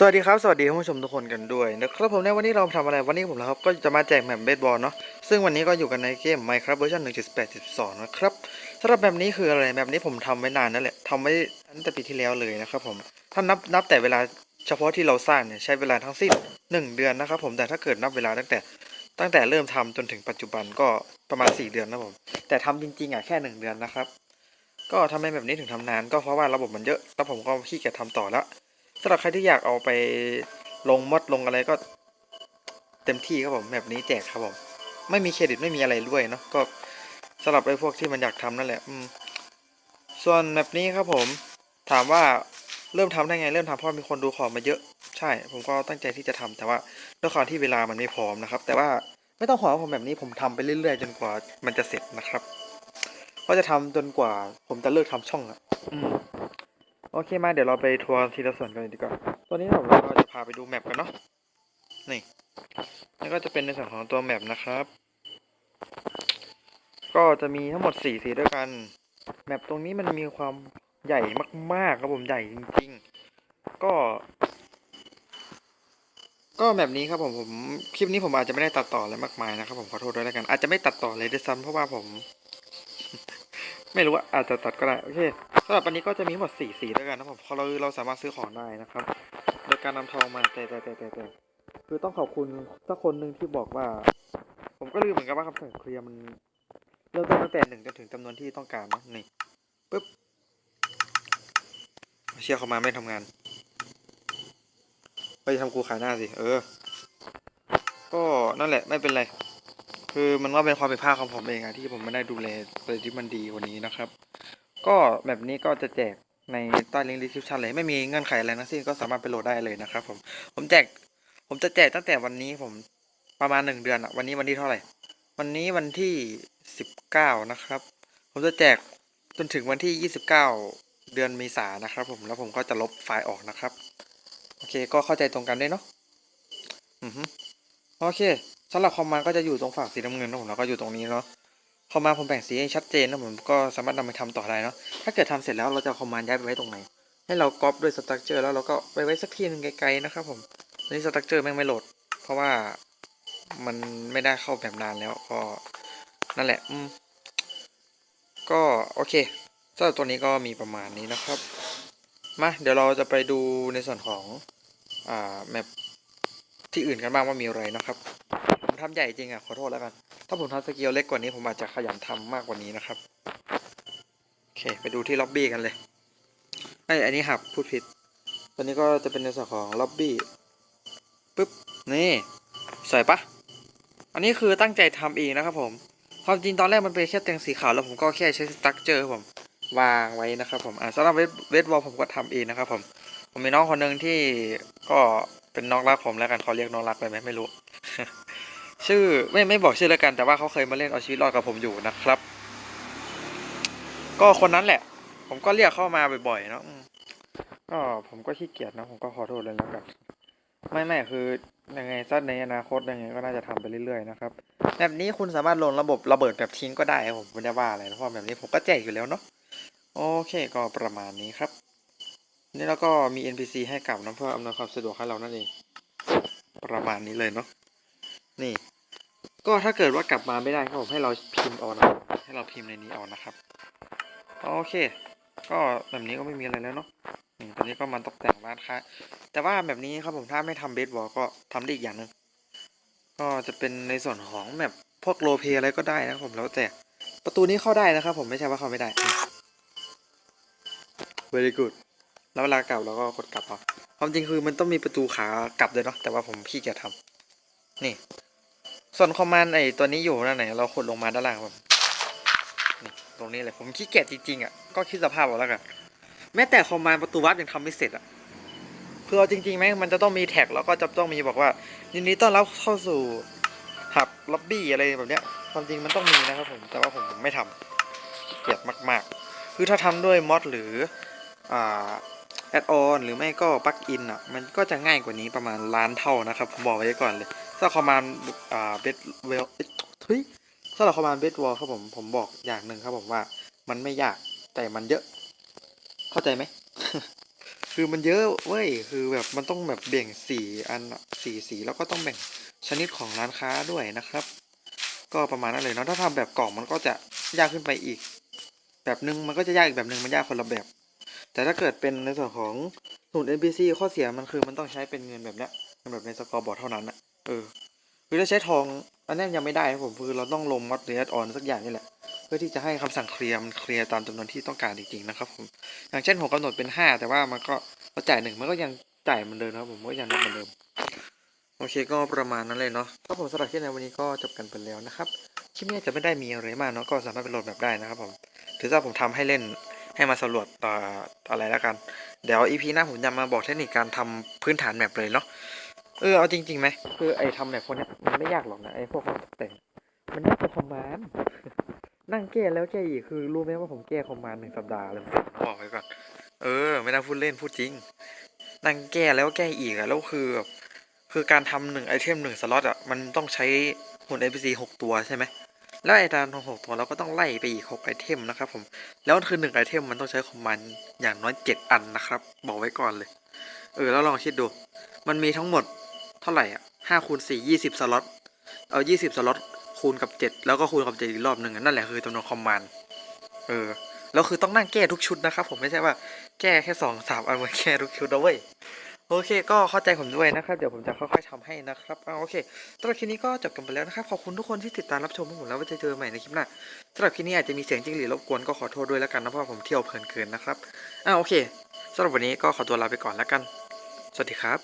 สวัสดีครับ สวัสดีท่านผู้ชมทุกคนกันด้วยนะครับผมในวันนี้เราทำอะไรวันนี้ผมนะครับก็จะมาแจกแมปเบสบอลเนาะซึ่งวันนี้ก็อยู่กันในเกม Minecraft เวอร์ชัน1.812 นะครับสำหรับแบบนี้คืออะไรแบบนี้ผมทำไว้นานนั่นแหละทำไว้ตั้งแต่ปีที่แล้วเลยนะครับผมถ้านับนับแต่เวลาเฉพาะที่เราสร้างเนี่ยใช้เวลาทั้งสิ้น 1 เดือนนะครับผมแต่ถ้าเกิดนับเวลาตั้งแต่ตั้งแต่เริ่มทำจนถึงปัจจุบันก็ประมาณ 4 เดือนนะผมแต่ทำจริงๆอะแค่ 1 เดือนนะครับก็ทำไมแบบนี้ถึงทำนานก็เพราะว่าระบบมันเยอะแล้วผมก็ขี้เกียจทำต่อแล้ว สำหรับใครที่อยากเอาไปลงมดลงอะไรก็ เต็มที่ครับผมแบบนี้แจกครับผม ไม่มีเครดิตไม่มีอะไรด้วยเนาะก็สำหรับไอ้พวกที่มันอยากทำนั่นแหละ อืม ส่วนแบบนี้ครับผม ถามว่าเริ่มทำได้ไง เริ่มทำเพราะมีคนดูขอมาเยอะ ใช่ ผมก็ตั้งใจที่จะทำแต่ว่าด้วยความที่เวลามันไม่พร้อมนะครับ แต่ว่าไม่ต้องขอผมแบบนี้ผมทำไปเรื่อยๆ จนกว่ามันจะเสร็จนะครับ ก็จะทำจนกว่าผมจะเลิกทำช่องอะ อืม โอเคมาเดี๋ยวเราไปทัวร์ทีละส่วนกันดีกว่าตัวนี้ผมเราก็จะพาไปดูแมปกันเนาะนี่นี่ก็จะเป็นในส่วนของตัวแมปนะครับ ก็จะมีทั้งหมดสี่สีด้วยกันแมปตรงนี้มันมีความใหญ่มากๆครับผมใหญ่จริง ๆ ก็ ก็แบบนี้ครับผมผมคลิปนี้ผมอาจจะไม่ได้ตัดต่ออะไรมากมายนะครับ ผมขอโทษด้วยแล้วกัน อาจจะไม่ตัดต่อเลยด้วยซ้ำเพราะว่าผม ไม่รู้ว่าอาจจะตัดก็ได้โอเค สำหรับวันนี้ก็จะมีหมดสี่สีด้วยกันนะผมเราเราสามารถซื้อของได้นะครับ โดยการนำทองมาแต่แต่แต่แต่แต่คือต้องขอบคุณสักคนหนึ่งที่บอกว่า ผมก็ลืมเหมือนกันว่าคำสั่งเคลียร์มันเริ่มต้นตั้งแต่หนึ่งจนถึงจำนวนที่ต้องการนะนี่ปึ๊บเชื่อเขามาไม่ทำงานไปทำกูขายหน้าสิเออ ก็นั่นแหละไม่เป็นไรคือมันก็เป็นความผิดพลาดของผมเองอะที่ผมไม่ได้ดูแลเลยที่มันดีกว่านี้นะครับ ก็แบบนี้ก็จะแจกในใต้ลิงก์ดีสคริปชันเลยไม่มีเงื่อนไขอะไรทั้งสิ้นก็สามารถไปโหลดได้เลยนะครับผมผมแจกผมจะแจกตั้งแต่วันนี้ผมประมาณหนึ่งเดือนอะวันนี้วันที่เท่าไหร่ วันนี้วันที่สิบเก้านะครับ ผมจะแจกจนถึงวันที่ยี่สิบเก้าเดือนเมษานะครับ ผมแล้วผมก็จะลบไฟล์ออกนะครับ โอเคก็เข้าใจตรงกันด้วยเนาะอือฮึโอเคสำหรับคอมมานก็จะอยู่ตรงฝั่งสีน้ำเงินนะผมแล้วก็อยู่ตรงนี้เนาะ คอมมาผมแบ่งสีให้ชัดเจนนะผมก็สามารถนำไปทำต่อได้เนาะถ้าเกิดทำเสร็จแล้วเราจะคอมมานด์ย้ายไปไว้ตรงไหน ให้เราก๊อปด้วยสตรัคเจอร์แล้วเราก็ไปไว้สักที่นึงไกลๆนะครับผมอันนี้สตรัคเจอร์แม่งไม่โหลด เพราะว่ามันไม่ได้เข้าแบบนานแล้วก็นั่นแหละอืมก็โอเคสำหรับตัวนี้ก็มีประมาณนี้นะครับมาเดี๋ยวเราจะไปดูในส่วนของอ่าแมปที่อื่นกันบ้างว่ามีอะไรนะครับผมทำใหญ่จริงอะขอโทษแล้วกัน ถ้าผมทำสเกลเล็กกว่านี้ผมอาจจะขยันทำมากกว่านี้นะครับ โอเค ไปดูที่ล็อบบี้กันเลยไอยอันนี้หับพูดผิด ตัวนี้ก็จะเป็นในส่วนของล็อบบี้ปึ๊บ นี่สวยปะอันนี้คือตั้งใจทำเองนะครับผมความจริงตอนแรกมันเป็นแค่เตียงสีขาวแล้วผมก็แค่ใช้สตั๊กเจอร์ผมวางไว้นะครับผมอ่าสำหรับเวทเวทวอลผมก็ทำเองนะครับผม ผมมีน้องคนหนึ่งที่ก็เป็นน้องรักผมแล้วกันเขาเรียกน้องรักไปไหมไม่รู้ ชื่อไม่ไม่บอกชื่อแล้วกัน แต่ว่าเขาเคยมาเล่นเอาชีวิตรอดกับผมอยู่นะครับ ก็คนนั้นแหละ ผมก็เรียกเข้ามาบ่อยๆเนาะก็ผมก็ขี้เกียจนะผมก็ขอโทษเลยแล้วกันไม่ไม่คือยังไงซะในอนาคตยังไงก็น่าจะทำไปเรื่อยๆนะครับแบบนี้คุณสามารถลงระบบระเบิดแบบทิ้งก็ได้ผมไม่ได้ว่าอะไรนะเพราะแบบนี้ผมก็แจกอยู่แล้วเนาะโอเคก็ประมาณนี้ครับ นี่แล้วก็มี NPC ให้กลับนะเพื่ออำนวยความสะดวกให้เรานั่นเอง ประมาณนี้เลยเนาะ นี่ ก็ถ้าเกิดว่ากลับมาไม่ได้ครับผมให้เราพิมพ์เอานะให้เราพิมพ์ในนี้เอานะครับ โอเค ก็แบบนี้ก็ไม่มีอะไรแล้วเนาะอืมตอนนี้ก็มาตกแต่งร้านค้าแต่ว่าแบบนี้ครับผมถ้าไม่ทำเบสบอลก็ทำได้อีกอย่างหนึ่งก็จะเป็นในส่วนของแบบพวกโลเพอะไรก็ได้นะครับผมแล้วแต่ประตูนี้เข้าได้นะครับ ผมไม่ใช่ว่าเข้าไม่ได้ very good แล้วเวลากลับเราก็กดกลับเอาความจริงคือมันต้องมีประตูขากลับเลยเนาะแต่ว่าผมขี้เกียจทำนี่ ส่วนคอมมานด์ไอตัวนี้อยู่นั่นไหน เราขดลงมาด้านล่างครับตรงนี้เลยผมขี้เกียจจริงๆอะก็คิดสภาพเอาแล้วกันแม้แต่คอมมานด์ประตูวัดยังทำไม่เสร็จอะคือเอาจริงๆไหมมันจะต้องมีแท็กแล้วก็จะต้องมีบอกว่ายินดีต้อนรับเข้าสู่หับล็อบบี้อะไรแบบเนี้ยความจริงมันต้องมีนะครับผมแต่ว่าผมไม่ทำขี้เกียจมาก ๆ คือถ้าทำด้วยมอดหรืออ่าแอดออนหรือไม่ก็ปลั๊กอินอะมันก็จะง่ายกว่านี้ประมาณล้านเท่านะครับผมบอกไว้ก่อนเลย ถ้าคอมมานด์อ่าเบสเวลทุยถ้าเราคอมมานด์เบสวอลครับผมผมบอกอย่างหนึ่งครับผมว่า มันไม่ยากแต่มันเยอะ เข้าใจไหมคือมันเยอะเว้ยคือแบบมันต้องแบบแบ่งสีอันสีสีแล้วก็ต้องแบ่งชนิดของร้านค้าด้วยนะครับ ก็ประมาณนั้นเลยเนาะถ้าทำแบบกล่องมันก็จะยากขึ้นไปอีก แบบนึงมันก็จะยากอีกแบบนึงมันยากคนละแบบ แต่ถ้าเกิดเป็นในส่วนของสูตร NPC ข้อเสียมันคือมันต้องใช้เป็นเงินแบบเนี้ยเงินแบบในสกอร์บอร์ดเท่านั้นอะ เออ คือถ้าใช้ทองอันนี้ยังไม่ได้นะผมคือเราต้องลงมัดเรียดออนสักอย่างนี่แหละ เพื่อที่จะให้คำสั่งเคลียร์มันเคลียร์ตามจำนวนที่ต้องการจริงๆนะครับผม อย่างเช่นผมกำหนดเป็นห้าแต่ว่ามันก็เราจ่ายหนึ่งมันก็ยังจ่ายเหมือนเดิมครับผมก็ยังนับเหมือนเดิม โอเคก็ประมาณนั้นเลยเนาะถ้าผมสำหรับคลิปในวันนี้ก็จบกันไปแล้วนะครับคลิปนี้จะไม่ได้มีอะไรมากเนาะก็สามารถไปโหลดแบบได้นะครับผมถือว่าผมทำให้เล่นให้มาสำรวจต่ออะไรแล้วกัน เดี๋ยว EP หน้าผมจะมาบอกเทคนิคการทำพื้นฐานแมปเลยเนาะ เออเอาจริงๆไหมคือไอ้ทำแมปพวกเนี้ยมันไม่ยากหรอกนะไอ้พวกของตกแต่งมันยากแต่คอมมานด์นั่งแก้แล้วแก้อีกคือรู้ไหมว่าผมแก้คอมมานด์หนึ่งสัปดาห์เลยบอกไว้ก่อนเออ ไม่ได้พูดเล่นพูดจริง นั่งแก้แล้วแก้อีกอะแล้วคือแบบคือการทำหนึ่งไอเทมหนึ่งสล็อตอะมันต้องใช้หุ่น NPC หกตัวใช่ไหมแล้วไอ้การทำหกตัวเราก็ต้องไล่ไปอีกหกไอเทมนะครับผมแล้วคือหนึ่งไอเทมมันต้องใช้คอมมานด์อย่างน้อยเจ็ดอันนะครับ บอกไว้ก่อนเลย เออแล้วลองคิดดู มันมีทั้งหมด เท่าไหร่อะห้าคูณสี่ยี่สิบสล็อต เอายี่สิบสล็อตคูณกับเจ็ดแล้วก็คูณกับเจ็ดอีกรอบหนึ่งนั่นแหละคือจำนวนคอมมานด์เออแล้วคือต้องนั่งแก้ทุกชุดนะครับ ผมไม่ใช่ว่าแก้แค่สองสามอันมาแก้ทุกชุดนะเว้ยโอเค ก็เข้าใจผมด้วยนะครับ เดี๋ยวผมจะค่อยๆทำให้นะครับเอาโอเคสำหรับคลิปนี้ก็จบกันไปแล้วนะครับ ขอบคุณทุกคนที่ติดตามรับชมผมแล้วไว้เจอกันใหม่ในคลิปหน้าสำหรับคลิปนี้อาจจะมีเสียงจิ้งหรีดรบกวนก็ขอโทษด้วยแล้วกันนะเพราะผมเที่ยวเพลินเกินนะครับอ่าโอเคสำหรับวันนี้ก็ขอตัวลาไปก่อนแล้วกัน สวัสดีครับ